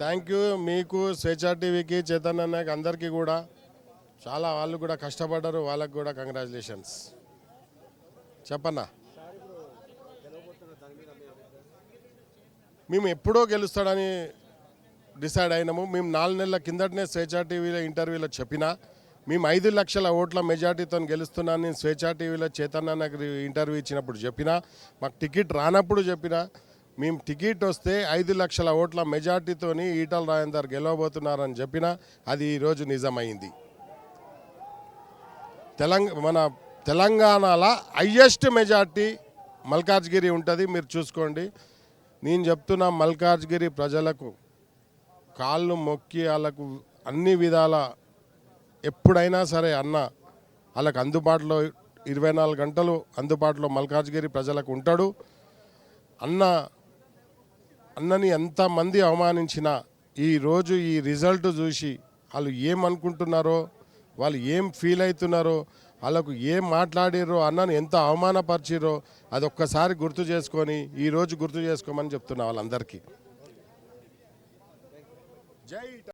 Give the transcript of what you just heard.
Thank you మీకు స్వేచ్ఛ టీవీకి చైతన్య నాయక్ అందరికీ కూడా చాలా వాళ్ళు కూడా కష్టపడ్డారు. వాళ్ళకి కూడా కంగ్రాచులేషన్స్ చెప్పన్నా? మేము ఎప్పుడో గెలుస్తాడని డిసైడ్ అయినాము. మేము నాలుగు నెలల కిందటనే స్వేచ్ఛ టీవీలో ఇంటర్వ్యూలో చెప్పినా. మేము ఐదు లక్షల ఓట్ల మెజార్టీతో గెలుస్తున్నాను నేను స్వేచ్ఛ టీవీలో చైతన్య నగర్ ఇంటర్వ్యూ ఇచ్చినప్పుడు చెప్పిన. మాకు టికెట్ రానప్పుడు చెప్పినా. మేము టికెట్ వస్తే ఐదు లక్షల ఓట్ల మెజార్టీతోని ఈటల రాజేందర్ గెలవబోతున్నారని చెప్పినా అది ఈరోజు నిజమైంది. తెలంగ మన తెలంగాణలో హయ్యెస్ట్ మెజార్టీ మల్కాజ్గిరి ఉంటుంది మీరు చూసుకోండి. నేను చెప్తున్న మల్కాజ్గిరి ప్రజలకు కాళ్ళు మొక్కి వాళ్ళకు అన్ని విధాల ఎప్పుడైనా సరే అన్న వాళ్ళకు అందుబాటులో ఇరవై నాలుగు గంటలు అందుబాటులో మల్కాజ్గిరి ప్రజలకు ఉంటాడు. అన్న అన్నని ఎంతమంది అవమానించినా ఈరోజు ఈ రిజల్ట్ చూసి వాళ్ళు ఏమనుకుంటున్నారో వాళ్ళు ఏం ఫీల్ అవుతున్నారో వాళ్ళకు ఏం మాట్లాడారో అన్నని ఎంత అవమానపరిచిరో అది ఒక్కసారి గుర్తు చేసుకొని ఈరోజు గుర్తు చేసుకోమని చెప్తున్నా వాళ్ళందరికీ. జై